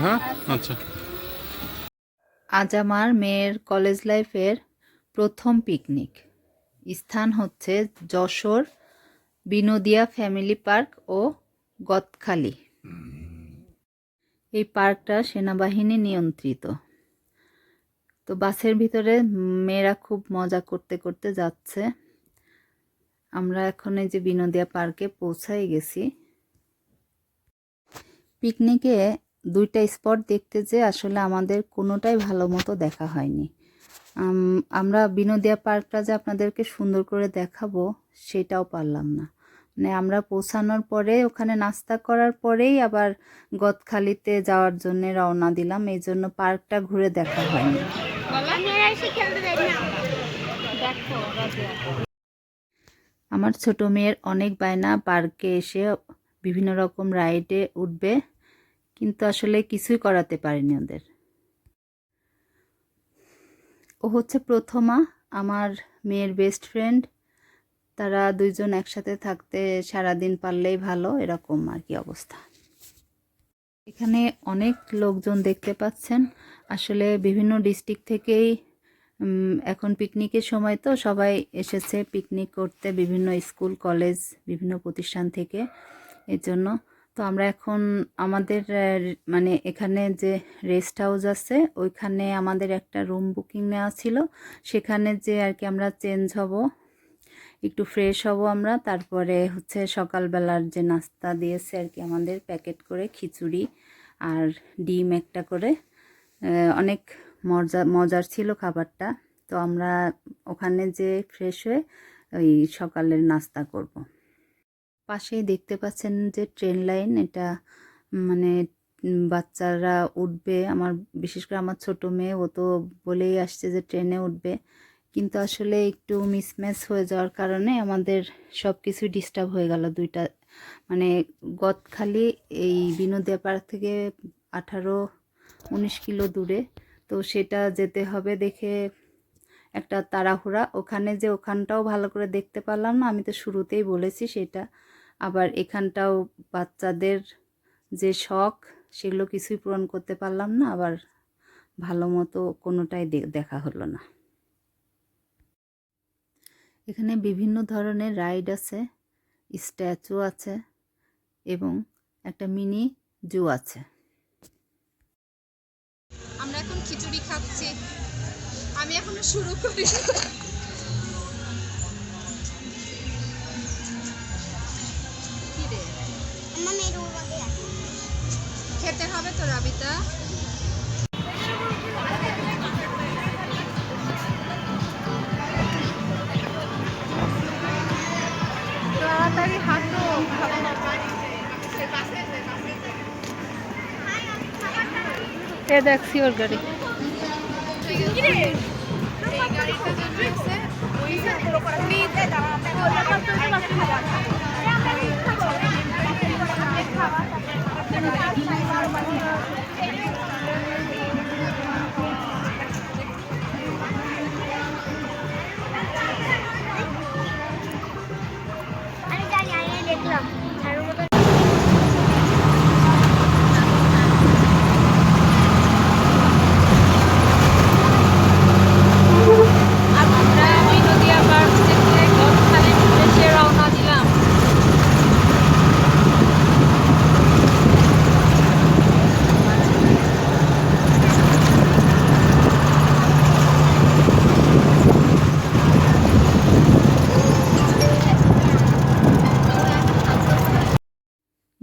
হ্যাঁ? আচ্ছা। আজ আমার মেয়ের কলেজ লাইফের প্রথম পিকনিক। স্থান হচ্ছে যশোর বিনোদিয়া ফ্যামিলি পার্ক ও গদখালি। এই পার্কটা সেনাবাহিনী নিয়ন্ত্রিত। তো বাসের ভিতরে মেয়েরা খুব মজা করতে করতে যাচ্ছে। আমরা এখন এই যে বিনোদিয়া পার্কে পৌঁছাই গেছি। পিকনিকে দুইটা স্পট দেখতে যে আসলে আমাদের কোনোটাই ভালো মতো দেখা হয়নি। আমরা বিনোদিয়া পার্কটা যে আপনাদেরকে সুন্দর করে দেখাবো সেটাও পারলাম না। মানে আমরা পৌঁছানোর পরে, ওখানে নাস্তা করার পরেই আবার গদখালিতে যাওয়ার জন্য রওনা দিলাম। এই জন্য পার্কটা ঘুরে দেখা হয়নি। আমার ছোট মেয়ের অনেক বায়না পার্কে এসে বিভিন্ন রকম রাইডে উঠবে, কিন্তু আসলে কিছুই করাতে পারিনি ওদের। ও হচ্ছে প্রথমা, আমার মেয়ের বেস্ট ফ্রেন্ড তারা দুইজন একসাথে থাকতে সারাদিন পারলেই ভালো, এরকম আর কি অবস্থা। এখানে অনেক লোকজন দেখতে পাচ্ছেন। আসলে বিভিন্ন ডিস্ট্রিক্ট থেকেই এখন পিকনিকের সময় তো সবাই এসেছে পিকনিক করতে, বিভিন্ন স্কুল, কলেজ, বিভিন্ন প্রতিষ্ঠান থেকে এর জন্য তো আমরা এখন আমাদের মানে এখানে যে রেস্ট হাউস আছে, ওইখানে আমাদের একটা রুম বুকিং নেওয়া ছিল। সেখানে যে আর কি আমরা চেঞ্জ হব একটু ফ্রেশ হব আমরা। তারপরে হচ্ছে সকালবেলার যে নাস্তা দিয়েছে আর কি আমাদের প্যাকেট করে খিচুড়ি আর ডিম একটা করে। অনেক মজা, মজার ছিল খাবারটা। তো আমরা ওখানে যে ফ্রেশ হয়ে ওই সকালের নাস্তা করব। পাশেই দেখতে পাচ্ছেন যে ট্রেন লাইন এটা মানে বাচ্চারা উঠবে। আমার, বিশেষ করে আমার ছোট মেয়ে, ও তো বলেই আসছে যে ট্রেনে উঠবে। কিন্তু আসলে একটু মিসম্যাচ হয়ে যাওয়ার কারণে আমাদের সব কিছু ডিস্টার্ব হয়ে গেল দুইটা। মানে গদখালি এই বিনোদিয়া পার্ক থেকে আঠারো, উনিশ কিলো দূরে। তো সেটা যেতে হবে দেখে একটা তাড়াহুড়া। ওখানে যে ওখানটাও ভালো করে দেখতে পারলাম না, আমি তো শুরুতেই বলেছি সেটা। আবার এখানটাও বাচ্চাদের যে শখ, সেগুলো কিছুই পূরণ করতে পারলাম না, আবার ভালো মতো কোনোটাই দেখা হলো না। এখানে বিভিন্ন ধরনের রাইড আছে স্ট্যাচু আছে এবং একটা মিনি জু আছে। আমরা এখন খিচুড়ি খাচ্ছি। আমি এখনও শুরু করি খেতে হবে তো রাবিতা। এ দেখছি ওর গাড়ি। এই গাড়িটা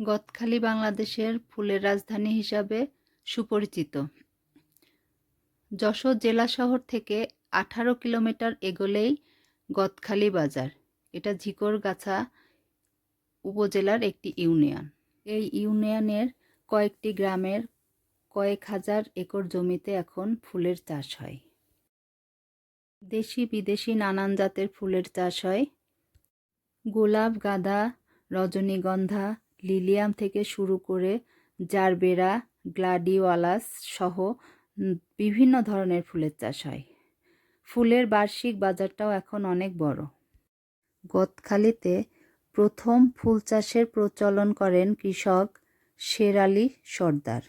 গদখালি বাংলাদেশের ফুলের রাজধানী হিসাবে সুপরিচিত। যশোর জেলা শহর থেকে আঠারো কিলোমিটার এগোলেই গদখালি বাজার। এটা ঝিকরগাছা উপজেলার একটি ইউনিয়ন। এই ইউনিয়নের কয়েকটি গ্রামের কয়েক হাজার একর জমিতে এখন ফুলের চাষ হয়। দেশি বিদেশি নানান জাতের ফুলের চাষ হয়। গোলাপ, গাঁদা, রজনীগন্ধা লিলিয়াম থেকে শুরু করে জারবেরা, গ্লাডিওয়ালাস সহ বিভিন্ন ধরনের ফুলের চাষ হয়। ফুলের বার্ষিক বাজারটাও এখন অনেক বড়। গদখালিতে প্রথম ফুল চাষের প্রচলন করেন কৃষক শের আলী সর্দার।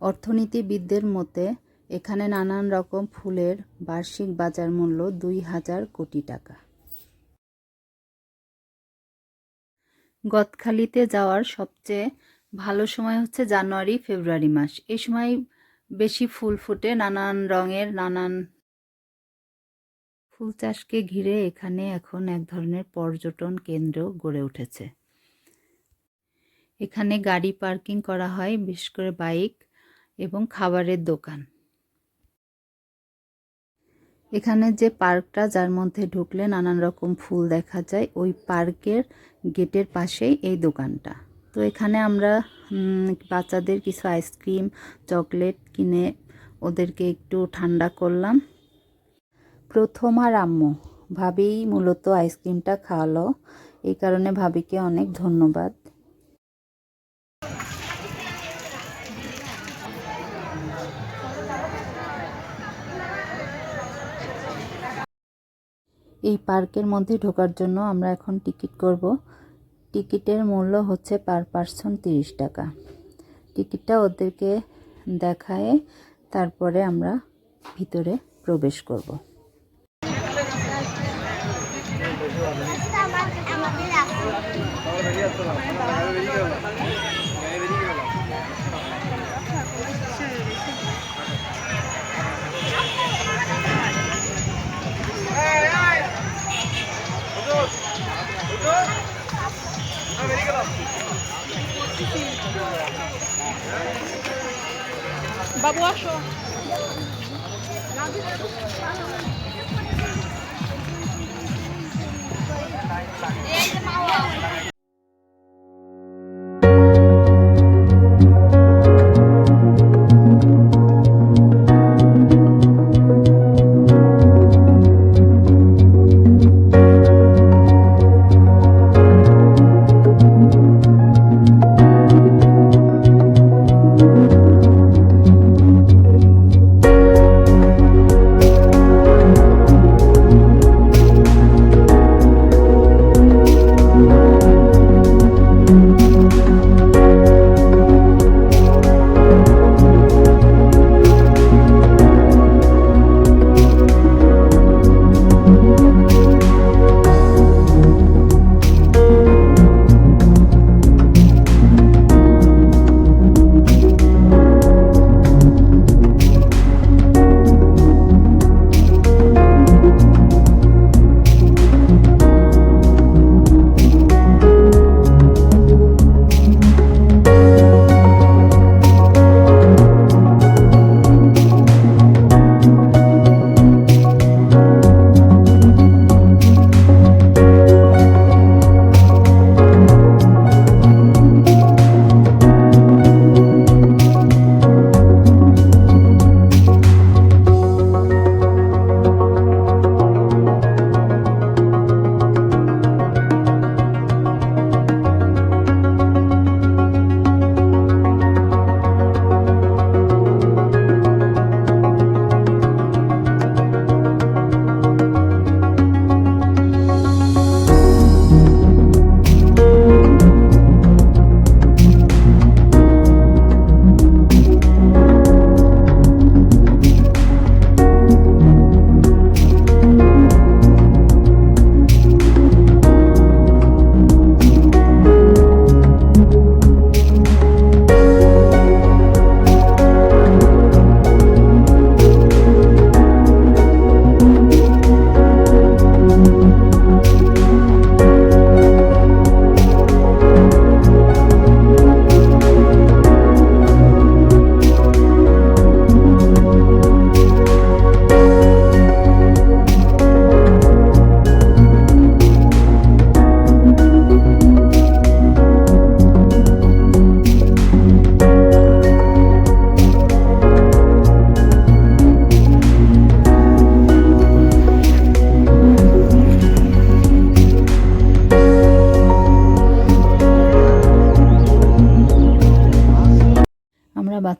অর্থনীতিবিদদের মতে, এখানে নানান রকম ফুলের বার্ষিক বাজার মূল্য দুই হাজার কোটি টাকা। গদখালিতে যাওয়ার সবচেয়ে ভালো সময় হচ্ছে জানুয়ারি, ফেব্রুয়ারি মাস। এই সময় বেশি ফুল ফুটে নানান রঙের, নানান ফুল চাষকে ঘিরে এখানে এখন এক ধরনের পর্যটন কেন্দ্র গড়ে উঠেছে। এখানে গাড়ি পার্কিং করা হয়, বিশেষ করে বাইক এবং খাবারের দোকান। এখানে যে পার্কটা যার মধ্যে ঢুকলে নানান রকম ফুল দেখা যায়, ওই পার্কের গেটের পাশেই এই দোকানটা। তো এখানে আমরা বাচ্চাদের কিছু আইসক্রিম, চকলেট কিনে ওদেরকে একটু ঠান্ডা করলাম। প্রথম আর আম্মু ভাবিই মূলত আইসক্রিমটা খাওয়ালো। এই কারণে ভাবিকে অনেক ধন্যবাদ। এই পার্কের মধ্যে ঢোকার জন্য আমরা এখন টিকিট করব। টিকিটের মূল্য হচ্ছে পার পার্সন তিরিশ টাকা। টিকিটটা ওদেরকে দেখায় তারপরে আমরা ভিতরে প্রবেশ করব। বাবু আসো।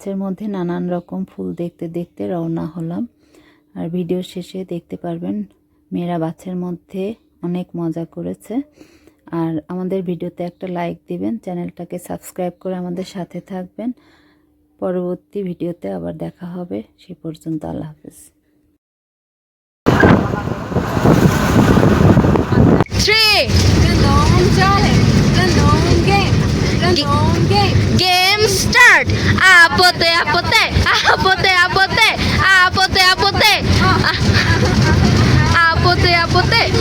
বাসের মধ্যে নানান রকম ফুল দেখতে দেখতে রওনা হলাম আর ভিডিও শেষে দেখতে পারবেন, মেয়েরা বাচ্চার মধ্যে অনেক মজা করেছে আর আমাদের ভিডিওতে একটা লাইক দিবেন, চ্যানেলটাকে সাবস্ক্রাইব করে আমাদের সাথে থাকবেন পরবর্তী ভিডিওতে আবার দেখা হবে, সে পর্যন্ত আল্লাহ হাফেজ Three. Game start. Apote apote. apote, apote. Ah. Apote, apote.